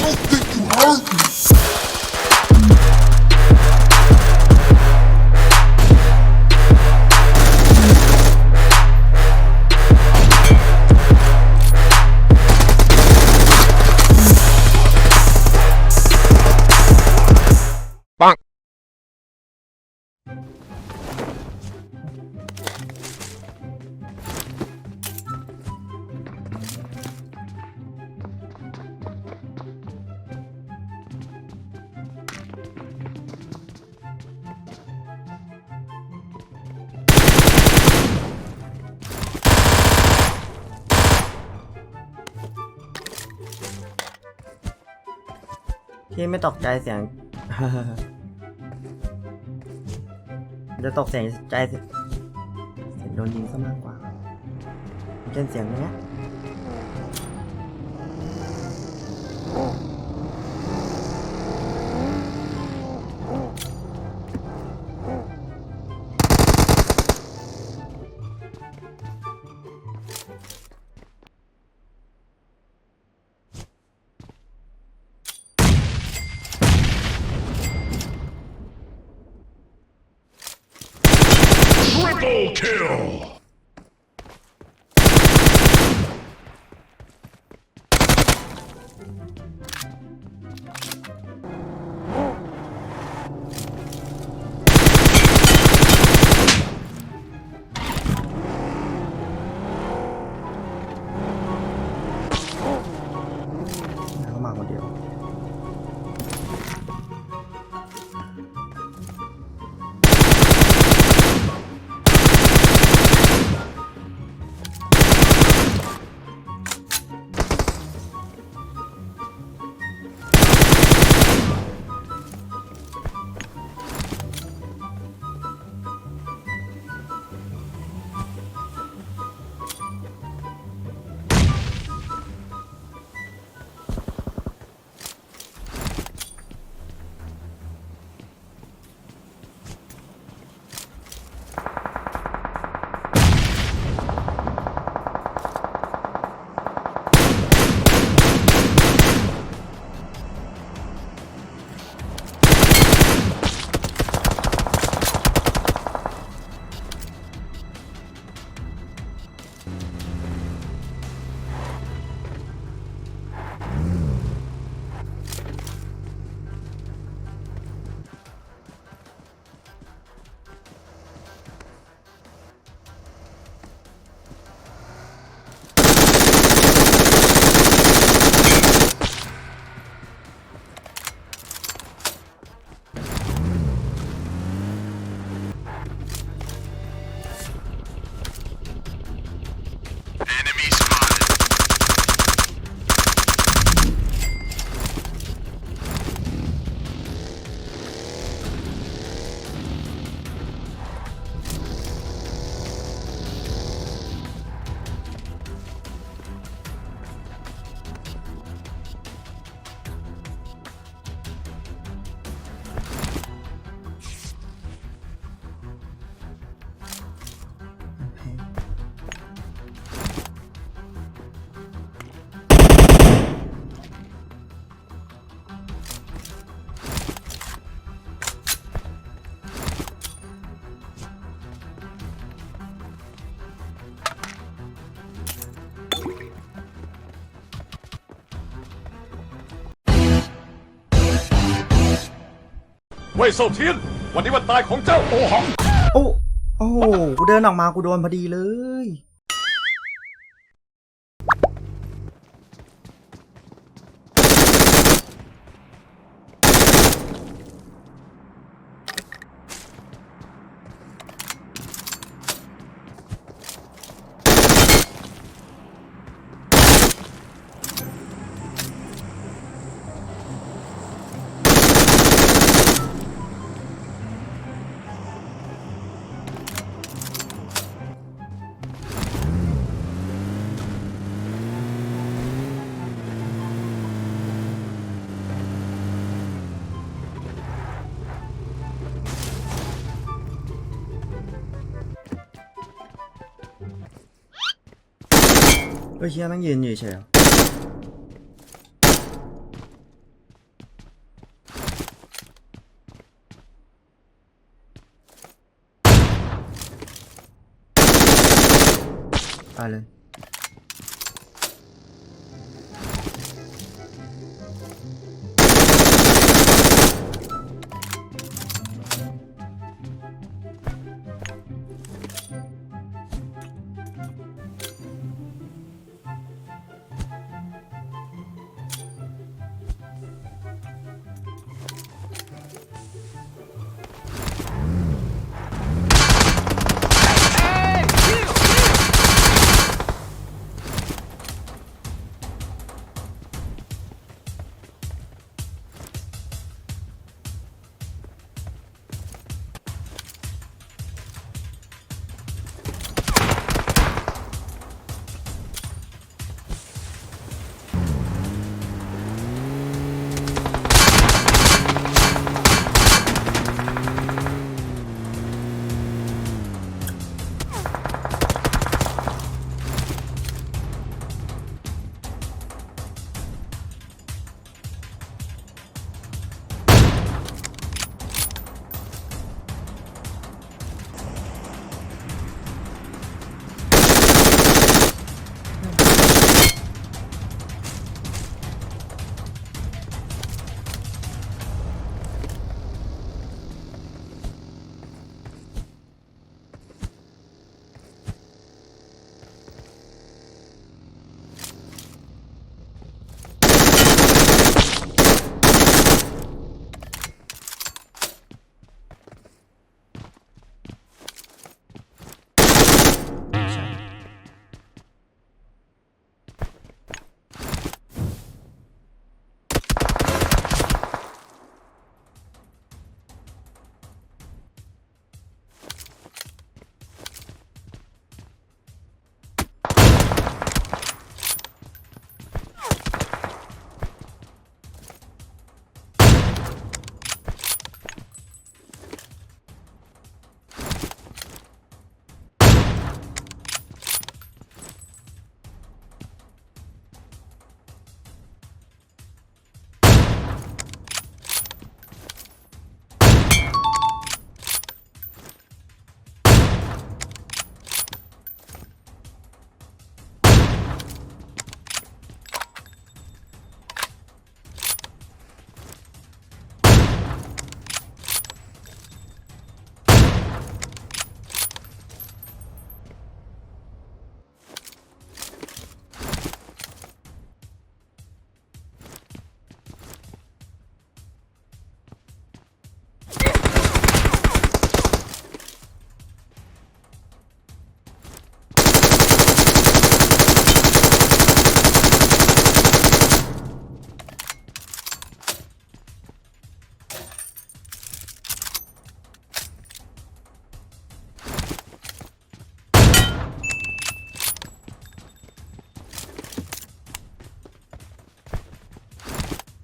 don't think you heard me. พี่ไม่ตกใจเสียง จะตกเสียงใจเสียงเสียงโดนยิงซะมากกว่าเป็นเสียงเนี้ย เว่ยโซเทียน วันนี้วันตายของเจ้าโอหัง โอ้ โอ้โหกูเดินออกมากูโดนพอดีเลย 그 희한한 게 있냐 이샤야. 알은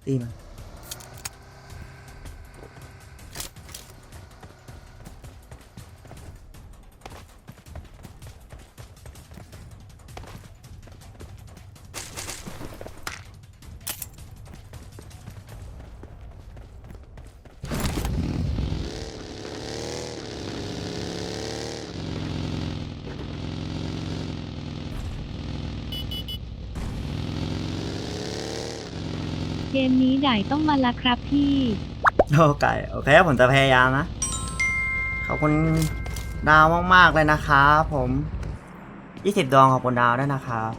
ยู่เฉ เกมนี้ไดต้องมาละครับพี่โอเคโอเคผมจะพยายามนะ ขอบคุณดาวมาก ๆ เลยนะครับผม 20 ดวงขอบคุณดาวด้วยนะครับ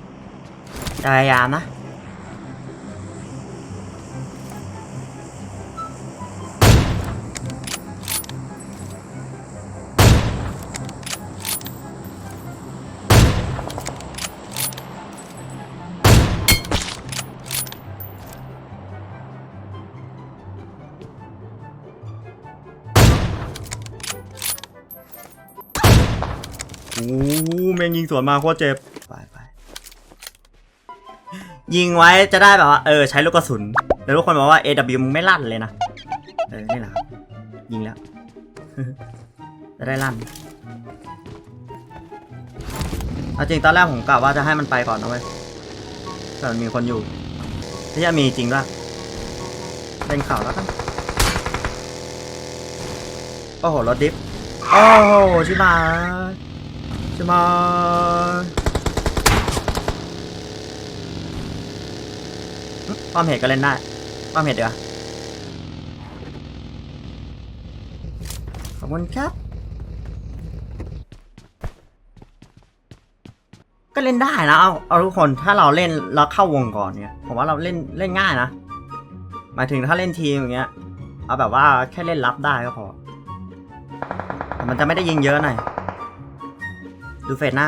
จะพยายามนะ ม่งยิงสวนมาโคตรเจ็บไปไปยิงไว้จะได้แบบว่าเออใช้ลูกกระสุนแล้วทุกคนบอกว่า AW มึงไม่ลั่นเลยนะเออนี่แหละครับยิงแล้วจะได้ลั่นเอาจริงตอนแรกผมกะว่าจะให้มันไปก่อนนะเว้ยแต่มันมีคนอยู่ที่จะมีจริงด้วยเป็นข่าวแล้วกันโอ้โหรถดิฟโอ้โหชิบหาย ใช่ไมป้อมเห็ดก็เล่นได้ป้อมเห็ดเดี๋ขอบคุณครับ ก็เล่นได้นะเอาเอาทุกคนถ้าเราเล่นเราเข้าวงก่อนเนี่ยผมว่าเราเล่นเล่นง่ายนะหมายถึงถ้าเล่นทีมอย่างเงี้ยเอาแบบว่าแค่เล่นรับได้ก็พอมันจะไม่ได้ยิงเยอะหน่อย ดูเฟสหน้า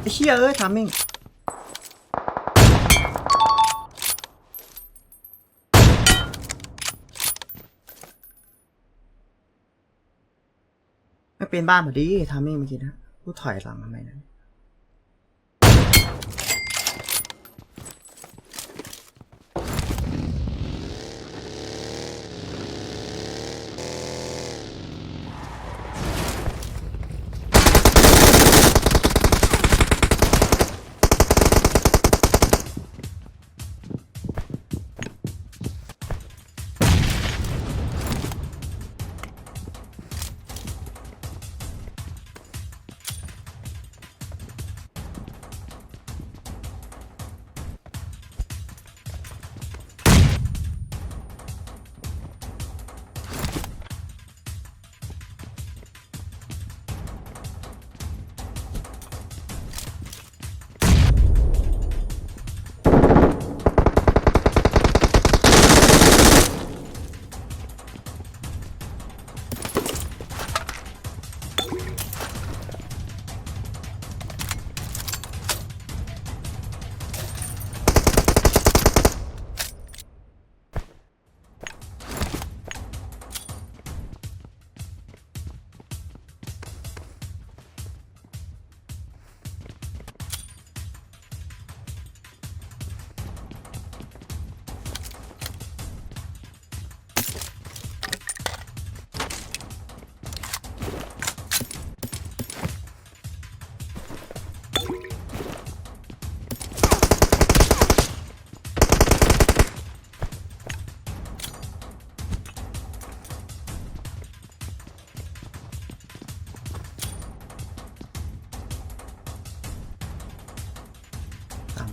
ไอ้เชี่ยเอ้ยทามมิ่งไม่เป็นบ้านพอดีทามมิ่งเมื่อกี้นะ กูถอยหลังทำไมนะ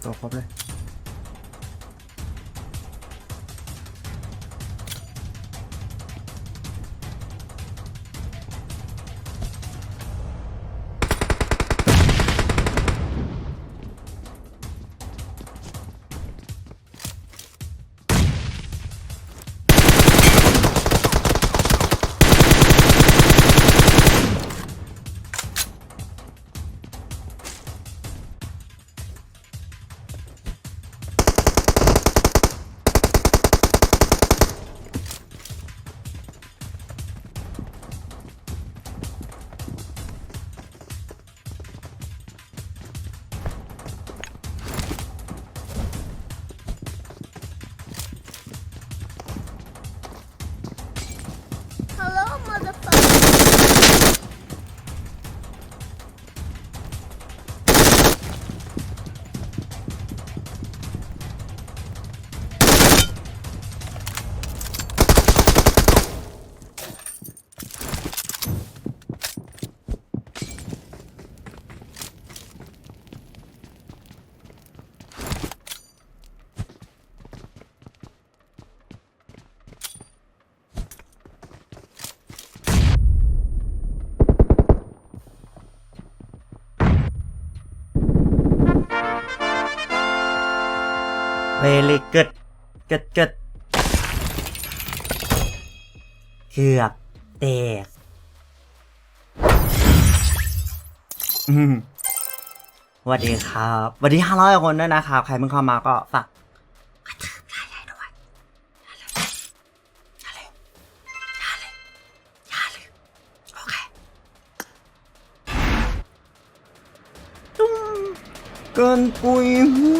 ตัวครบเลย เกึดเกึดเกือบแตกอืมสวัสดีครับวัสดีห้าร้อยคนด้วยนะครับ ใครเพิ่งเข้ามาก็ฝากกระทืบไลค์ให้ด้วยอย่าเลืมอย่าเลืมอย่าเลยโอเคตุ้มเกินปุยหู